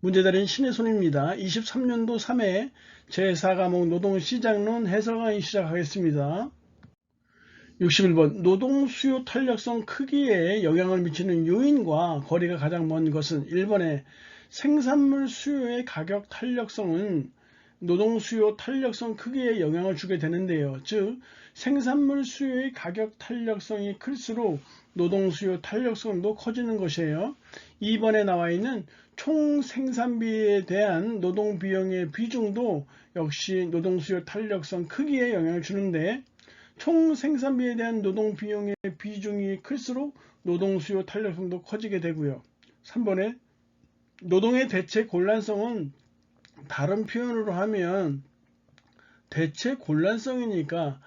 문제달인 신의 손입니다. 23년도 3회 제4과목 노동시장론 해설 강의 시작하겠습니다. 61번 노동 수요 탄력성 크기에 영향을 미치는 요인과 거리가 가장 먼 것은 1번에 생산물 수요의 가격 탄력성은 노동 수요 탄력성 크기에 영향을 주게 되는데요. 즉 생산물 수요의 가격 탄력성이 클수록 노동 수요 탄력성도 커지는 것이에요. 2번에 나와 있는 총 생산비에 대한 노동 비용의 비중도 역시 노동 수요 탄력성 크기에 영향을 주는데 총 생산비에 대한 노동 비용의 비중이 클수록 노동 수요 탄력성도 커지게 되고요. 3번에 노동의 대체 곤란성은 다른 표현으로 하면 대체 곤란성이니까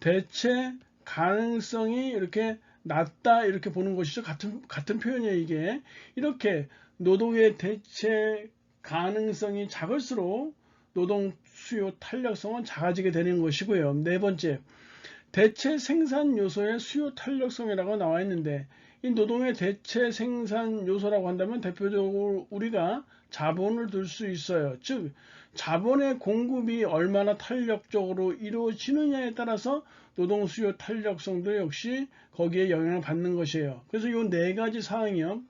대체 가능성이 이렇게 낮다 이렇게 보는 것이죠. 같은 같은 표현이에요, 이게. 이렇게 노동의 대체 가능성이 작을수록 노동 수요 탄력성은 작아지게 되는 것이고요. 네 번째, 대체 생산 요소의 수요 탄력성이라고 나와 있는데 이 노동의 대체 생산 요소라고 한다면 대표적으로 우리가 자본을 들 수 있어요. 즉 자본의 공급이 얼마나 탄력적으로 이루어지느냐에 따라서 노동 수요 탄력성도 역시 거기에 영향을 받는 것이에요. 그래서 이 네 가지 사항이요.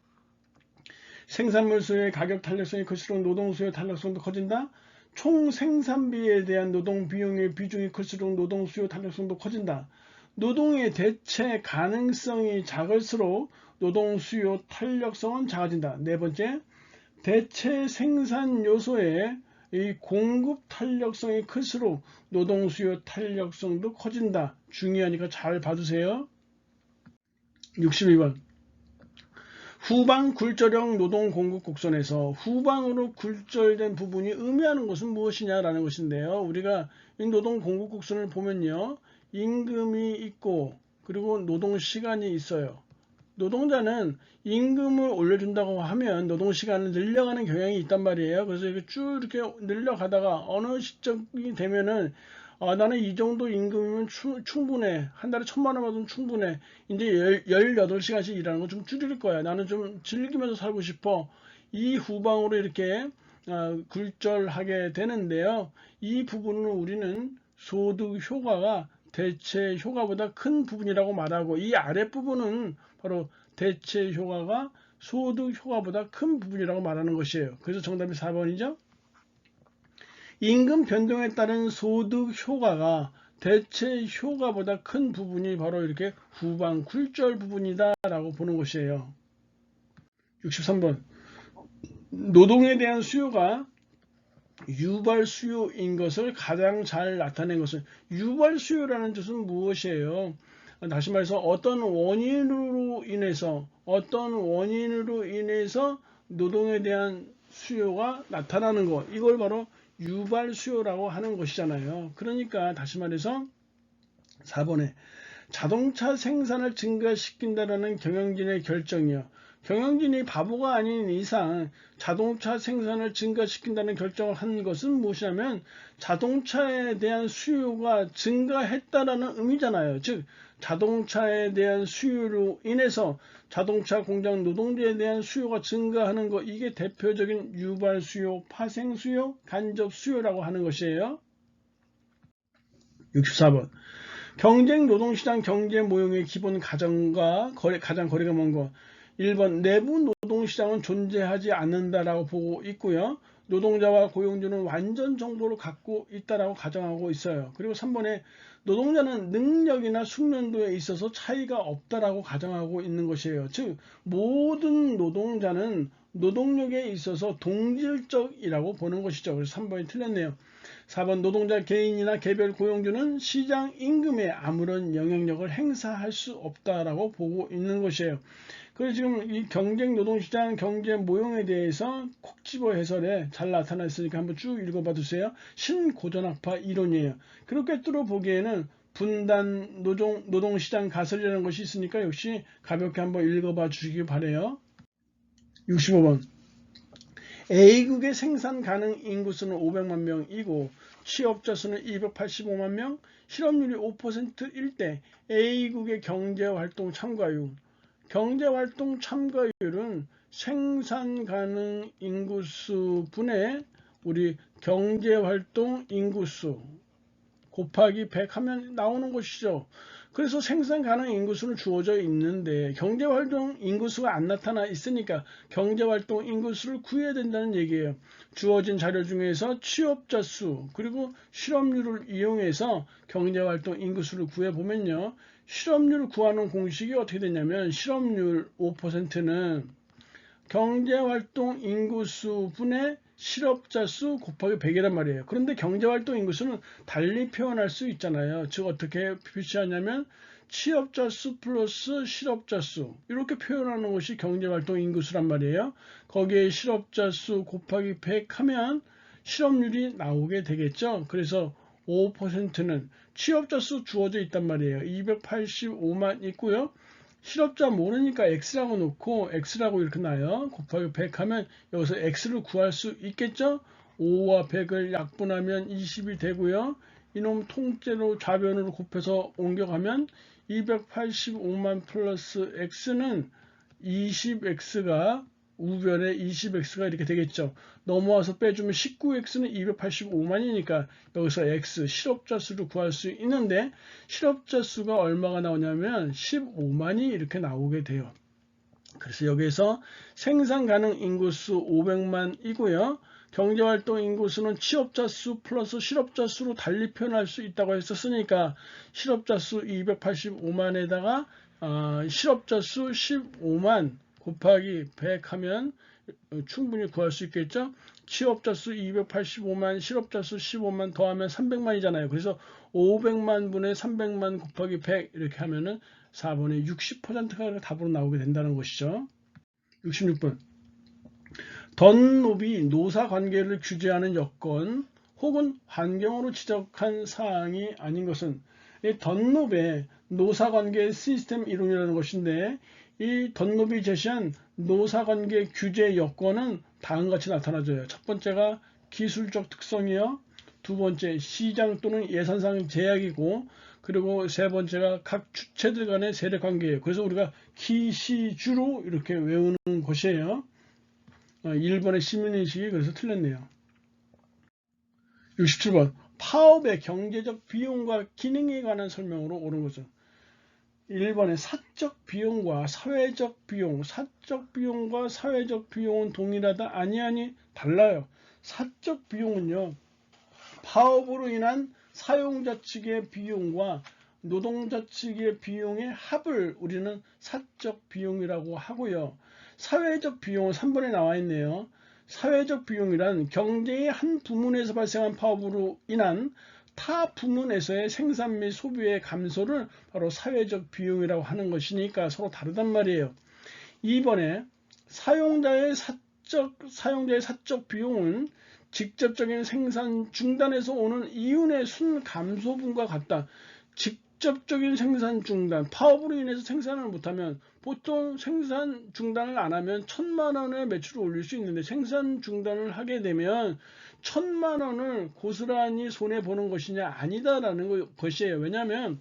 생산물 수요의 가격 탄력성이 클수록 노동 수요 탄력성도 커진다. 총 생산비에 대한 노동 비용의 비중이 클수록 노동 수요 탄력성도 커진다. 노동의 대체 가능성이 작을수록 노동 수요 탄력성은 작아진다. 네 번째, 대체 생산 요소의 이 공급 탄력성이 클수록 노동 수요 탄력성도 커진다. 중요하니까 잘 봐주세요. 62번. 후방 굴절형 노동 공급 곡선에서 후방으로 굴절된 부분이 의미하는 것은 무엇이냐라는 것인데요. 우리가 이 노동 공급 곡선을 보면요. 임금이 있고 그리고 노동 시간이 있어요. 노동자는 임금을 올려준다고 하면 노동 시간을 늘려가는 경향이 있단 말이에요. 그래서 이렇게 쭉 이렇게 늘려가다가 어느 시점이 되면은 아, 나는 이 정도 임금이면 추, 충분해. 한 달에 천만 원 받으면 충분해. 이제 18시간씩 일하는 거 좀 줄일 거야. 나는 좀 즐기면서 살고 싶어. 이 후방으로 이렇게 아, 굴절하게 되는데요. 이 부분은 우리는 소득 효과가 대체 효과보다 큰 부분이라고 말하고 이 아랫부분은 바로 대체 효과가 소득 효과보다 큰 부분이라고 말하는 것이에요. 그래서 정답이 4번이죠. 임금 변동에 따른 소득 효과가 대체 효과보다 큰 부분이 바로 이렇게 후방 굴절 부분이다 라고 보는 것이에요. 63번 노동에 대한 수요가 유발 수요인 것을 가장 잘 나타낸 것은 유발 수요라는 뜻은 무엇이에요? 다시 말해서 어떤 원인으로 인해서 어떤 원인으로 인해서 노동에 대한 수요가 나타나는 것 이걸 바로 유발 수요라고 하는 것이잖아요. 그러니까 다시 말해서 4번에 자동차 생산을 증가시킨다라는 경영진의 결정이요. 경영진이 바보가 아닌 이상 자동차 생산을 증가시킨다는 결정을 한 것은 무엇이냐면 자동차에 대한 수요가 증가했다라는 의미잖아요. 즉 자동차에 대한 수요로 인해서 자동차 공장 노동자에 대한 수요가 증가하는 것 이게 대표적인 유발 수요, 파생 수요, 간접 수요라고 하는 것이에요. 64번 경쟁 노동시장 경제 모형의 기본 가정과 거래, 가장 거리가 먼 것. 1번 내부 노동시장은 존재하지 않는다라고 보고 있고요. 노동자와 고용주는 완전 정보를 갖고 있다라고 가정하고 있어요. 그리고 3번에 노동자는 능력이나 숙련도에 있어서 차이가 없다라고 가정하고 있는 것이에요. 즉 모든 노동자는 노동력에 있어서 동질적이라고 보는 것이죠. 그래서 3번이 틀렸네요. 4번 노동자 개인이나 개별 고용주는 시장 임금에 아무런 영향력을 행사할 수 없다라고 보고 있는 것이에요. 그래서 지금 이 경쟁 노동시장 경제 모형에 대해서 콕 집어 해설에 잘 나타나 있으니까 한번 쭉 읽어봐 주세요. 신고전학파 이론이에요. 그렇게 뚫어 보기에는 분단 노동, 노동시장 가설이라는 것이 있으니까 역시 가볍게 한번 읽어봐 주시기 바래요. 65번 A국의 생산 가능 인구수는 500만 명이고 취업자 수는 285만 명, 실업률이 5%일 때 A국의 경제활동 참가율 경제활동 참가율은 생산 가능 인구수 분의 우리 경제활동 인구수 곱하기 100 하면 나오는 것이죠. 그래서 생산 가능 인구수는 주어져 있는데 경제활동 인구수가 안 나타나 있으니까 경제활동 인구수를 구해야 된다는 얘기예요. 주어진 자료 중에서 취업자 수 그리고 실업률을 이용해서 경제활동 인구수를 구해보면요. 실업률을 구하는 공식이 어떻게 되냐면 실업률 5%는 경제활동 인구수 분의 실업자 수 곱하기 100이란 말이에요. 그런데 경제활동 인구수는 달리 표현할 수 있잖아요. 즉 어떻게 표시하냐면 취업자 수 플러스 실업자 수 이렇게 표현하는 것이 경제활동 인구수란 말이에요. 거기에 실업자 수 곱하기 100 하면 실업률이 나오게 되겠죠. 그래서 5%는 취업자 수 주어져 있단 말이에요. 285만 있고요. 실업자 모르니까 x라고 놓고 x라고 이렇게 나요. 곱하기 100 하면 여기서 x를 구할 수 있겠죠? 5와 100을 약분하면 20이 되고요. 이놈 통째로 좌변으로 곱해서 옮겨가면 285만 플러스 x는 20x가 우변에 20x가 이렇게 되겠죠. 넘어와서 빼주면 19x는 285만이니까 여기서 x 실업자 수를 구할 수 있는데 실업자 수가 얼마가 나오냐면 15만이 이렇게 나오게 돼요. 그래서 여기에서 생산 가능 인구수 500만이고요. 경제활동 인구수는 취업자 수 플러스 실업자 수로 달리 표현할 수 있다고 했었으니까 실업자 수 285만에다가 어, 실업자 수 15만 곱하기 100 하면 충분히 구할 수 있겠죠? 취업자 수 285만, 실업자 수 15만 더하면 300만이잖아요. 그래서 500만 분의 300만 곱하기 100 이렇게 하면은 4번의 60%가 답으로 나오게 된다는 것이죠. 66번. 덧노비 노사 관계를 규제하는 여건 혹은 환경으로 지적한 사항이 아닌 것은 이 덧노베 노사 관계 시스템 이론이라는 것인데 이 덧노비 제시한 노사관계 규제 여건은 다음과 같이 나타나져요. 첫 번째가 기술적 특성이요. 두 번째 시장 또는 예산상 제약이고 그리고 세 번째가 각 주체들 간의 세력 관계예요. 그래서 우리가 기시주로 이렇게 외우는 것이에요. 1번의 시민인식이 그래서 틀렸네요. 67번 파업의 경제적 비용과 기능에 관한 설명으로 옳은 것은 1번의 사적 비용과 사회적 비용, 사적 비용과 사회적 비용은 동일하다 아니하니 달라요. 사적 비용은요. 파업으로 인한 사용자 측의 비용과 노동자 측의 비용의 합을 우리는 사적 비용이라고 하고요. 사회적 비용은 3번에 나와 있네요. 사회적 비용이란 경제의 한 부문에서 발생한 파업으로 인한 타 부문에서의 생산 및 소비의 감소를 바로 사회적 비용이라고 하는 것이니까 서로 다르단 말이에요. 2번에 사용자의 사적, 사용자의 사적 비용은 직접적인 생산 중단에서 오는 이윤의 순 감소분과 같다. 직접적인 생산 중단, 파업으로 인해서 생산을 못하면 보통 생산 중단을 안 하면 천만 원의 매출을 올릴 수 있는데 생산 중단을 하게 되면 천만 원을 고스란히 손해 보는 것이냐 아니다라는 것이에요. 왜냐하면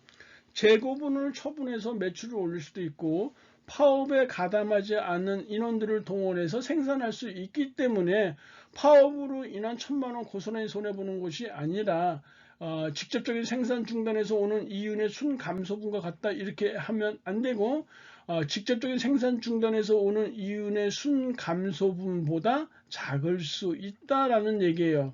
재고분을 처분해서 매출을 올릴 수도 있고 파업에 가담하지 않는 인원들을 동원해서 생산할 수 있기 때문에 파업으로 인한 천만 원 고스란히 손해 보는 것이 아니라 어, 직접적인 생산 중단에서 오는 이윤의 순 감소분과 같다 이렇게 하면 안 되고 어, 직접적인 생산 중단에서 오는 이윤의 순 감소분보다 작을 수 있다라는 얘기예요.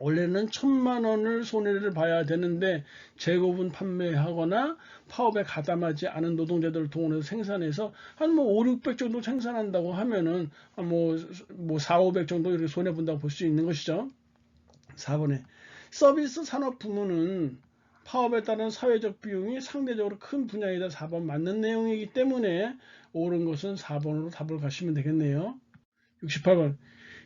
원래는 천만 원을 손해를 봐야 되는데 재고분 판매하거나 파업에 가담하지 않은 노동자들을 동원해서 생산해서 한 뭐 5, 600 정도 생산한다고 하면은 뭐, 뭐 4, 500 정도 이렇게 손해 본다고 볼 수 있는 것이죠. 4번에 서비스 산업 부문은 파업에 따른 사회적 비용이 상대적으로 큰 분야이다 4번 맞는 내용이기 때문에 옳은 것은 4번으로 답을 가시면 되겠네요. 68번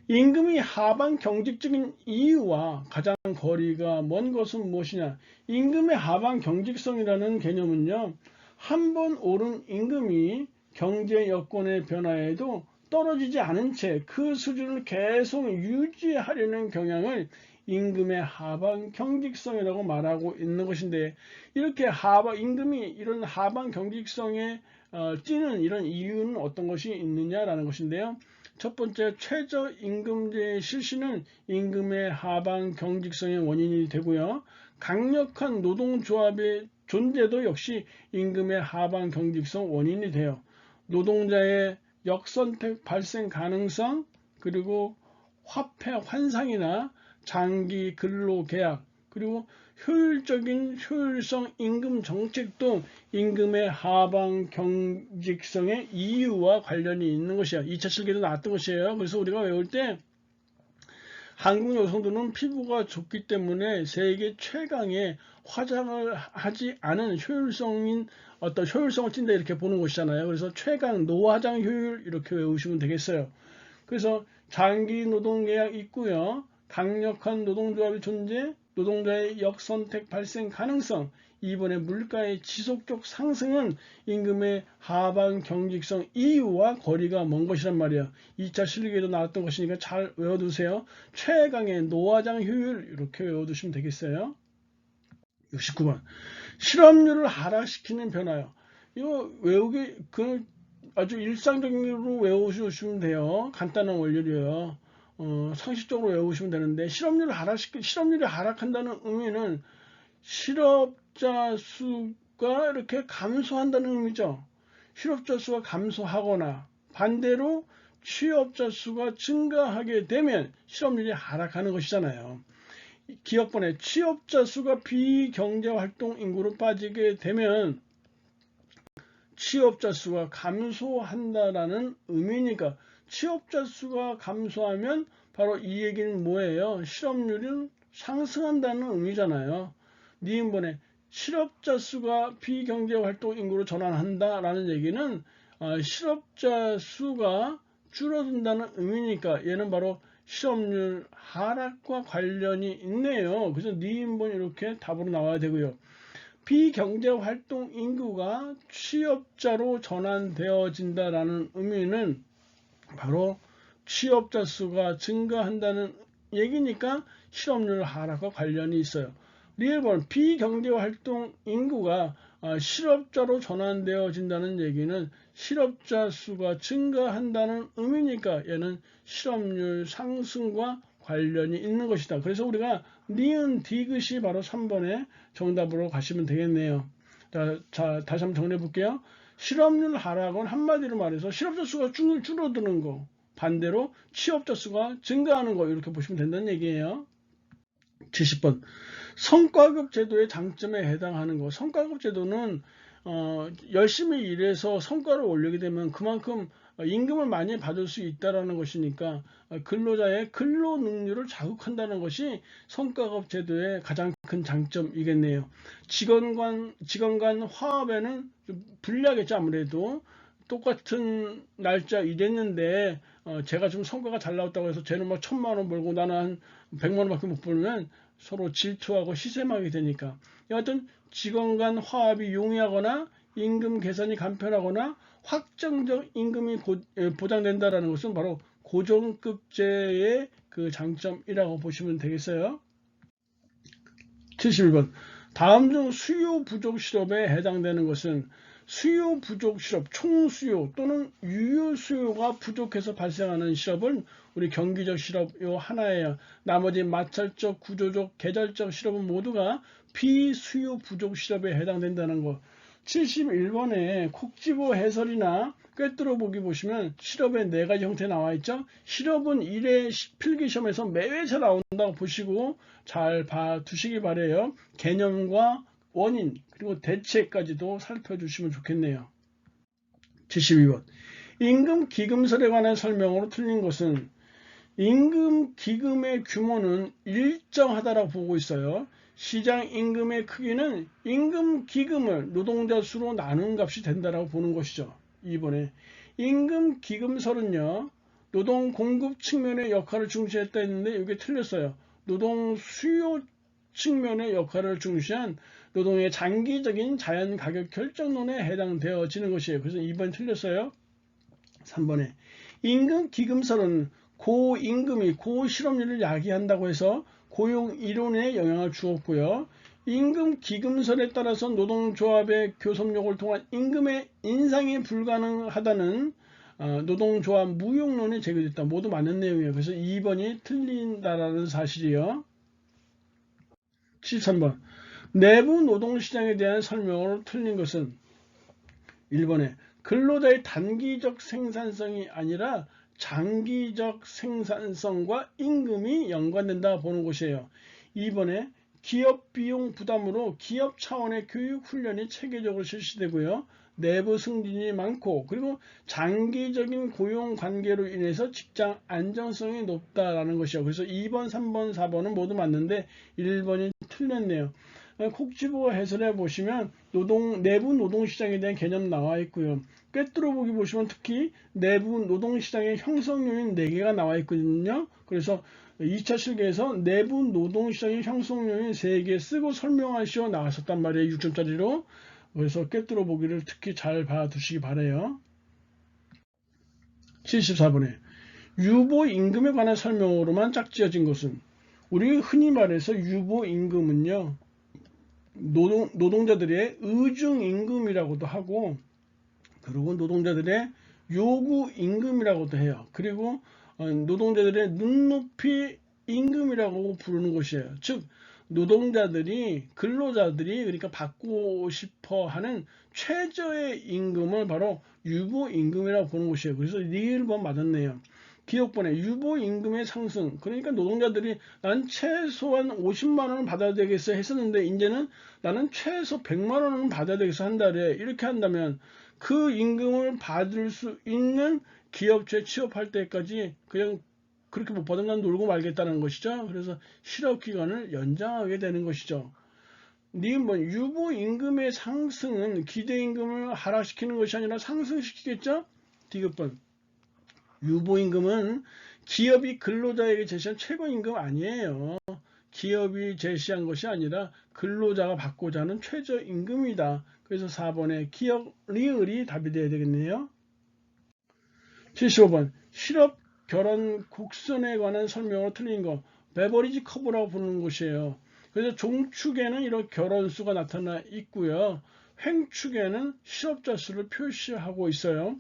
임금이 하방 경직적인 이유와 가장 거리가 먼 것은 무엇이냐 임금의 하방 경직성이라는 개념은요 한 번 오른 임금이 경제 여건의 변화에도 떨어지지 않은 채 그 수준을 계속 유지하려는 경향을 임금의 하방 경직성이라고 말하고 있는 것인데 이렇게 하방 임금이 이런 하방 경직성에 어, 뛰는 이런 이유는 어떤 것이 있느냐라는 것인데요. 첫 번째 최저임금제 실시는 임금의 하방 경직성의 원인이 되고요. 강력한 노동조합의 존재도 역시 임금의 하방 경직성 원인이 돼요. 노동자의 역선택 발생 가능성 그리고 화폐 환상이나 장기 근로 계약 그리고 효율적인 효율성 임금 정책도 임금의 하방 경직성의 이유와 관련이 있는 것이야. 2차 실기도 나왔던 것이에요. 그래서 우리가 외울 때 한국 여성들은 피부가 좋기 때문에 세계 최강의 화장을 하지 않은 효율성인 어떤 효율성을 띈다 이렇게 보는 것이잖아요. 그래서 최강 노화장 효율 이렇게 외우시면 되겠어요. 그래서 장기 노동 계약 있고요. 강력한 노동조합의 존재, 노동자의 역선택 발생 가능성, 이번에 물가의 지속적 상승은 임금의 하방 경직성 이유와 거리가 먼 것이란 말이야. 2차 실기에도 나왔던 것이니까 잘 외워두세요. 최강의 노화장 효율 이렇게 외워두시면 되겠어요. 69번 실업률을 하락시키는 변화요. 이거 외우기 그 아주 일상적으로 외우시면 돼요. 간단한 원리로요. 어, 상식적으로 외우시면 되는데 실업률을 하락시키 실업률이 하락한다는 의미는 실업자 수가 이렇게 감소한다는 의미죠. 실업자 수가 감소하거나 반대로 취업자 수가 증가하게 되면 실업률이 하락하는 것이잖아요. 기업번에 취업자 수가 비경제활동 인구로 빠지게 되면 취업자 수가 감소한다라는 의미니까 취업자 수가 감소하면 바로 이 얘기는 뭐예요? 실업률이 상승한다는 의미잖아요. 니은번에 실업자 수가 비경제활동 인구로 전환한다라는 얘기는 어, 실업자 수가 줄어든다는 의미니까 얘는 바로 실업률 하락과 관련이 있네요. 그래서 니은번 이렇게 답으로 나와야 되고요. 비경제활동 인구가 취업자로 전환되어진다라는 의미는 바로 취업자 수가 증가한다는 얘기니까 실업률 하락과 관련이 있어요. 리얼번 비경제활동 인구가 아, 실업자로 전환되어진다는 얘기는 실업자 수가 증가한다는 의미니까 얘는 실업률 상승과 관련이 있는 것이다. 그래서 우리가 니은 디귿이 바로 3번의 정답으로 가시면 되겠네요. 자, 자 다시 한번 정리해 볼게요. 실업률 하락은 한마디로 말해서 실업자 수가 줄, 줄어드는 거 반대로 취업자 수가 증가하는 거 이렇게 보시면 된다는 얘기예요. 70번 성과급 제도의 장점에 해당하는 거. 성과급 제도는 어, 열심히 일해서 성과를 올리게 되면 그만큼 임금을 많이 받을 수 있다라는 것이니까 근로자의 근로 능률을 자극한다는 것이 성과급 제도의 가장 큰 장점이겠네요. 직원 간 직원 간 화합에는 좀 불리하겠죠 아무래도 똑같은 날짜 일했는데 어, 제가 좀 성과가 잘 나왔다고 해서 쟤는 막 천만 원 벌고 나는 한 백만 원밖에 못 벌면 서로 질투하고 시샘하게 되니까 여하튼 직원 간 화합이 용이하거나 임금 개선이 간편하거나 확정적 임금이 보장된다라는 것은 바로 고정급제의 그 장점이라고 보시면 되겠어요. 71번 다음 중 수요 부족 실업에 해당되는 것은 수요 부족 실업, 총수요 또는 유효 수요가 부족해서 발생하는 실업은 우리 경기적 실업 요 하나예요. 나머지 마찰적, 구조적, 계절적 실업은 모두가 비수요 부족 실업에 해당된다는 거. 71번에 콕지보 해설이나 꿰뚫어 보기 보시면 실업의 네 가지 형태 나와 있죠. 실업은 1회 필기시험에서 매회차 나온다고 보시고 잘 봐두시기 바래요. 개념과 원인 그리고 대책까지도 살펴주시면 좋겠네요. 72번 임금 기금설에 관한 설명으로 틀린 것은 임금 기금의 규모는 일정하다라고 보고 있어요. 시장 임금의 크기는 임금 기금을 노동자 수로 나눈 값이 된다라고 보는 것이죠. 2번에 임금 기금설은요. 노동 공급 측면의 역할을 중시했다 했는데 이게 틀렸어요. 노동 수요 측면의 역할을 중시한 노동의 장기적인 자연 가격 결정론에 해당되어지는 것이에요. 그래서 2번 틀렸어요. 3번에 임금 기금설은 고임금이 고실업률을 야기한다고 해서 고용 이론에 영향을 주었고요. 임금 기금설에 따라서 노동조합의 교섭력을 통한 임금의 인상이 불가능하다는 어, 노동조합 무용론이 제기됐다. 모두 맞는 내용이에요. 그래서 2번이 틀린다라는 사실이요. 73번 내부 노동시장에 대한 설명으로 틀린 것은 1번에 근로자의 단기적 생산성이 아니라 장기적 생산성과 임금이 연관된다 보는 것이에요. 2번에 기업 비용 부담으로 기업 차원의 교육 훈련이 체계적으로 실시되고요. 내부 승진이 많고 그리고 장기적인 고용 관계로 인해서 직장 안정성이 높다라는 것이요. 그래서 2번, 3번, 4번은 모두 맞는데 1번이 틀렸네요. 콕지보 해설해 보시면 노동 내부 노동 시장에 대한 개념 나와 있고요. 꿰뚫어 보기 보시면 특히 내부 노동 시장의 형성 요인 4개가 나와 있거든요. 그래서 2차 실기에서 내부 노동 시장의 형성 요인 3개 쓰고 설명하시오 나왔었단 말이에요. 6점짜리로. 그래서 꿰뚫어 보기를 특히 잘 봐두시기 바래요. 74번에 유보 임금에 관한 설명으로만 짝지어진 것은 우리 흔히 말해서 유보 임금은요. 노동, 노동자들의 의중 임금이라고도 하고 그리고 노동자들의 요구 임금이라고도 해요. 그리고 어, 노동자들의 눈높이 임금이라고 부르는 것이에요. 즉 노동자들이 근로자들이 그러니까 받고 싶어 하는 최저의 임금을 바로 유보 임금이라고 보는 것이에요. 그래서 1번 맞았네요. 기업번에 유보 임금의 상승 그러니까 노동자들이 난 최소한 50만 원은 받아야 되겠어 했었는데 이제는 나는 최소 100만 원은 받아야 되겠어 한 달에 이렇게 한다면 그 임금을 받을 수 있는 기업체 취업할 때까지 그냥 그렇게 못 받으면 난 놀고 말겠다는 것이죠. 그래서 실업 기간을 연장하게 되는 것이죠. 니은 뭐 유보 임금의 상승은 기대 임금을 하락시키는 것이 아니라 상승시키겠죠? 디귿번 유보임금은 기업이 근로자에게 제시한 최고임금 아니에요. 기업이 제시한 것이 아니라 근로자가 받고자 하는 최저임금이다. 그래서 4번에 기업 리을이 답이 되어야 되겠네요. 75번 실업 결혼 곡선에 관한 설명으로 틀린 거 베버리지 커브라고 부르는 것이에요. 그래서 종축에는 이런 결혼수가 나타나 있고요. 횡축에는 실업자 수를 표시하고 있어요.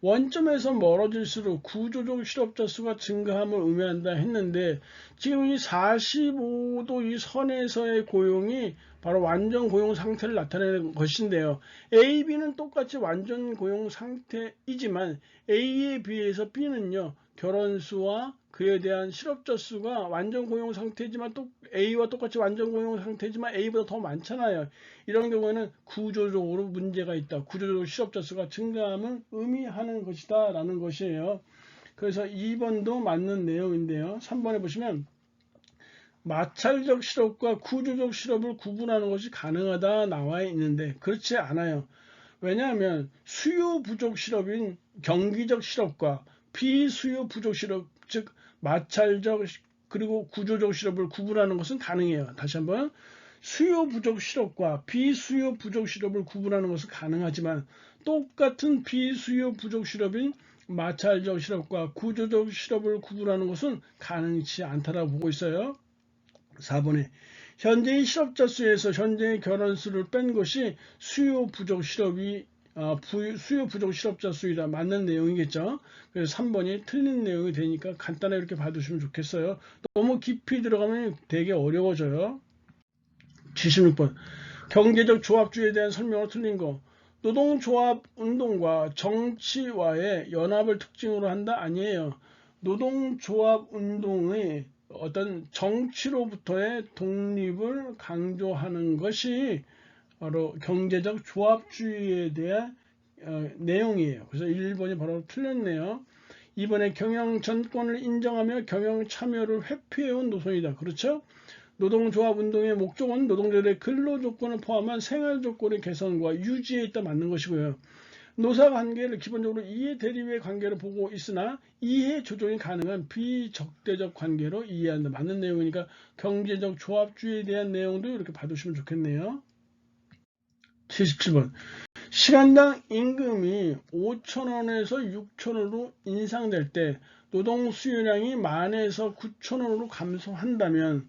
원점에서 멀어질수록 구조적 실업자 수가 증가함을 의미한다 했는데 지금 이 45도 이 선에서의 고용이 바로 완전 고용 상태를 나타내는 것인데요. A, B는 똑같이 완전 고용 상태이지만 A에 비해서 B는요. 결혼 수와 그에 대한 실업자 수가 완전 고용 상태지만 또 A와 똑같이 완전 고용 상태지만 A보다 더 많잖아요. 이런 경우에는 구조적으로 문제가 있다. 구조적으로 실업자 수가 증가함을 의미하는 것이다. 라는 것이에요. 그래서 2번도 맞는 내용인데요. 3번에 보시면 마찰적 실업과 구조적 실업을 구분하는 것이 가능하다 나와 있는데 그렇지 않아요. 왜냐하면 수요 부족 실업인 경기적 실업과 비수요 부족 실업, 즉 마찰적 그리고 구조적 실업을 구분하는 것은 가능해요. 다시 한번 수요 부족 실업과 비수요 부족 실업을 구분하는 것은 가능하지만 똑같은 비수요 부족 실업인 마찰적 실업과 구조적 실업을 구분하는 것은 가능치 않다라고 보고 있어요. 4번에 현재의 실업자 수에서 현재의 결혼 수를 뺀 것이 수요 부족 실업이 어, 수요 부족 실업자 수이다 맞는 내용이겠죠. 그래서 3번이 틀린 내용이 되니까 간단하게 이렇게 봐두시면 좋겠어요. 너무 깊이 들어가면 되게 어려워져요. 76번 경제적 조합주의에 대한 설명을 틀린 거 노동조합 운동과 정치와의 연합을 특징으로 한다 아니에요. 노동조합 운동의 어떤 정치로부터의 독립을 강조하는 것이 바로 경제적 조합주의에 대한 어, 내용이에요. 그래서 1번이 바로 틀렸네요. 이번에 경영 전권을 인정하며 경영 참여를 회피해온 노선이다. 그렇죠? 노동조합 운동의 목적은 노동자들의 근로 조건을 포함한 생활 조건의 개선과 유지에 있다 맞는 것이고요. 노사 관계를 기본적으로 이해 대립의 관계로 보고 있으나 이해 조정이 가능한 비적대적 관계로 이해한다. 맞는 내용이니까 경제적 조합주의에 대한 내용도 이렇게 봐두시면 좋겠네요. 77번 시간당 임금이 5천원에서 6천원으로 인상될 때 노동 수요량이 만에서 9천원으로 감소한다면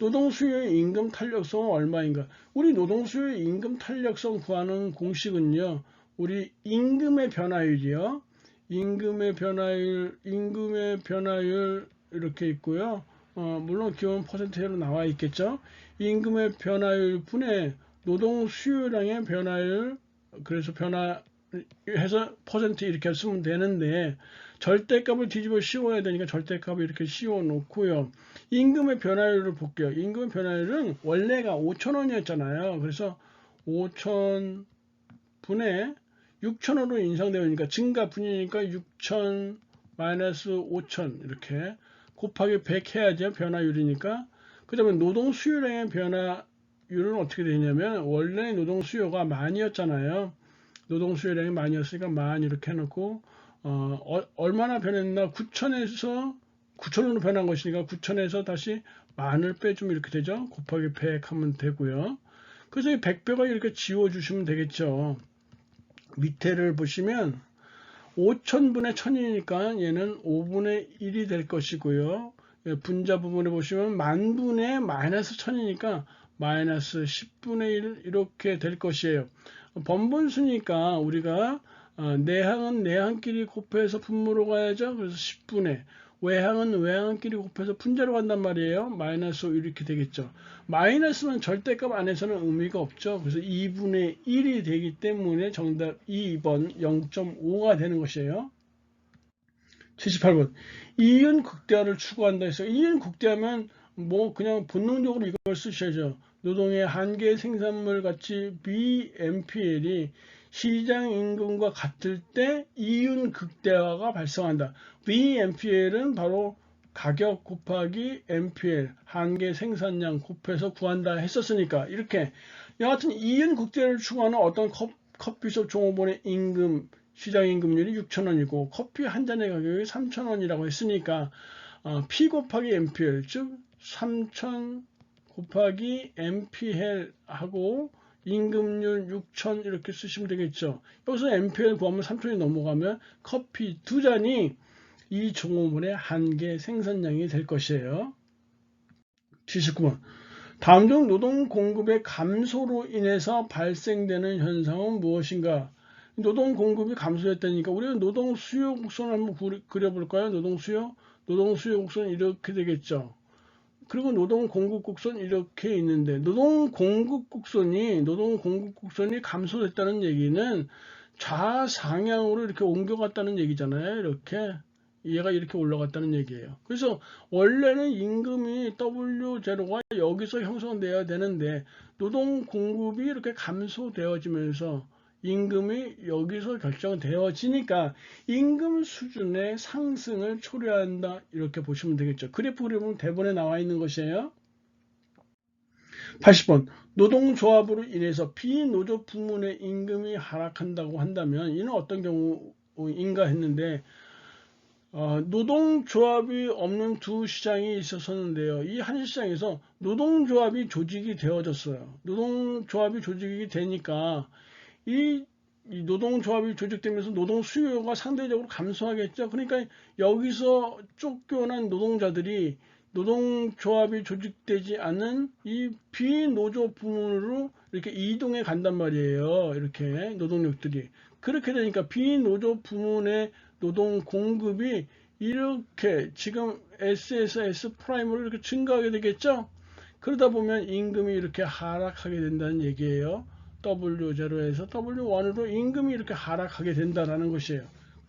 노동 수요의 임금 탄력성은 얼마인가? 우리 노동 수요의 임금 탄력성 구하는 공식은요. 우리 임금의 변화율이요. 임금의 변화율, 임금의 변화율 이렇게 있고요. 어, 물론 기본 퍼센트로 나와 있겠죠. 임금의 변화율 분의 노동 수요량의 변화율 그래서 변화해서 퍼센트 이렇게 쓰면 되는데 절대값을 뒤집어 씌워야 되니까 절대값을 이렇게 씌워 놓고요. 임금의 변화율을 볼게요. 임금의 변화율은 원래가 5천원이었잖아요. 그래서 5천 분의 6천원으로 인상되니까 증가 분이니까 6천 마이너스 5천 이렇게 곱하기 100 해야죠. 변화율이니까. 그 다음에 노동 수요량의 변화 율은 어떻게 되냐면 원래 노동 수요가 만이었잖아요. 노동 수요량이 만이었으니까 만 이렇게 해놓고 어, 어, 얼마나 변했나 9천에서 9천으로 변한 것이니까 9천에서 다시 만을 빼주면 이렇게 되죠. 곱하기 100 하면 되고요. 그래서 이 100배가 이렇게 지워주시면 되겠죠. 밑에를 보시면 5천분의 1000이니까 얘는 5분의 1이 될 것이고요. 예, 분자 부분에 보시면 만분의 마이너스 1000이니까 마이너스 10분의 1 이렇게 될 것이에요. 번분수니까 우리가 어, 내항은 내항끼리 곱해서 분모로 가야죠. 그래서 10분의 외항은 외항끼리 곱해서 분자로 간단 말이에요. 마이너스 5 이렇게 되겠죠. 마이너스는 절대값 안에서는 의미가 없죠. 그래서 2분의 1이 되기 때문에 정답 2번 0.5가 되는 것이에요. 78번 이윤 극대화를 추구한다 해서 이윤 극대화면 뭐 그냥 본능적으로 이걸 쓰셔야죠. 노동의 한계 생산물 가치 BMPL이 시장 임금과 같을 때 이윤 극대화가 발생한다. BMPL은 바로 가격 곱하기 MPL 한계 생산량 곱해서 구한다 했었으니까 이렇게 여하튼 이윤 극대화를 추구하는 어떤 커피숍 종업원의 임금 시장 임금률이 6천원이고 커피 한 잔의 가격이 3천원이라고 했으니까 어, P 곱하기 MPL 즉 3천 곱하기 MPL 하고 임금률 6천 이렇게 쓰시면 되겠죠. 여기서 MPL 구하면 3천이 넘어가면 커피 두 잔이 이 종업원의 한계 생산량이 될 것이에요. 79번 다음 중 노동 공급의 감소로 인해서 발생되는 현상은 무엇인가? 노동 공급이 감소했다니까 우리가 노동 수요 곡선을 한번 그려볼까요? 노동 수요? 노동 수요 곡선 이렇게 되겠죠. 그리고 노동 공급 곡선 이렇게 있는데 노동 공급 곡선이 노동 공급 곡선이 감소됐다는 얘기는 좌상향으로 이렇게 옮겨갔다는 얘기잖아요. 이렇게 얘가 이렇게 올라갔다는 얘기예요. 그래서 원래는 임금이 W0가 여기서 형성돼야 되는데 노동 공급이 이렇게 감소되어지면서 임금이 여기서 결정되어지니까 임금 수준의 상승을 초래한다 이렇게 보시면 되겠죠. 그래프 그리면 대본에 나와 있는 것이에요. 80번 노동조합으로 인해서 비노조 부문의 임금이 하락한다고 한다면 이는 어떤 경우인가 했는데 어, 노동조합이 없는 두 시장이 있었었는데요. 이 한 시장에서 노동조합이 조직이 되어졌어요. 노동조합이 조직이 되니까 이, 이 노동조합이 조직되면서 노동 수요가 상대적으로 감소하겠죠. 그러니까 여기서 쫓겨난 노동자들이 노동조합이 조직되지 않은 이 비노조 부문으로 이렇게 이동해 간단 말이에요. 이렇게 노동력들이. 그렇게 되니까 비노조 부문의 노동 공급이 이렇게 지금 S에서 S 프라임으로 이렇게 증가하게 되겠죠. 그러다 보면 임금이 이렇게 하락하게 된다는 얘기예요. W0에서 W1으로 임금이 이렇게 하락하게 된다는 것이에요.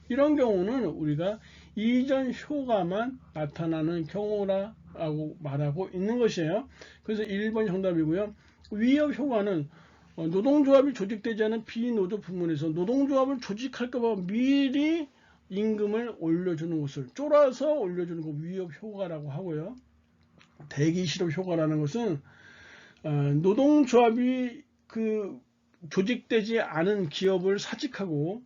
이런 경우는 우리가 이전 효과만 나타나는 경우라고 말하고 있는 것이에요. 그래서 1번 정답이고요. 위협 효과는 어, 노동조합이 조직되지 않은 비노조 부문에서 노동조합을 조직할까봐 미리 임금을 올려주는 것을 쫄아서 올려주는 것 위협 효과라고 하고요. 대기 실업 효과라는 것은 어, 노동조합이 그 조직되지 않은 기업을 사직하고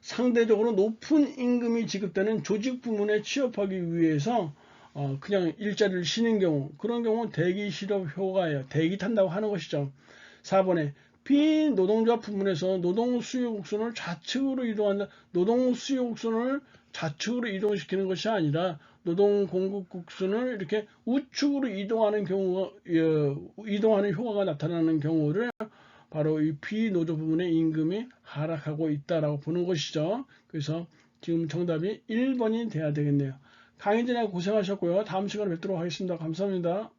상대적으로 높은 임금이 지급되는 조직 부문에 취업하기 위해서 어 그냥 일자리를 쉬는 경우 그런 경우 대기 실업 효과예요. 대기 탄다고 하는 것이죠. 4번에 비노동조합 부문에서 노동 수요 곡선을 좌측으로 이동한다. 노동 수요 곡선을 좌측으로 이동시키는 것이 아니라 노동 공급 곡선을 이렇게 우측으로 이동하는 경우가 어, 이동하는 효과가 나타나는 경우를 바로 이 비노조 부분의 임금이 하락하고 있다라고 보는 것이죠. 그래서 지금 정답이 1번이 돼야 되겠네요. 강의 진행 고생하셨고요. 다음 시간에 뵙도록 하겠습니다. 감사합니다.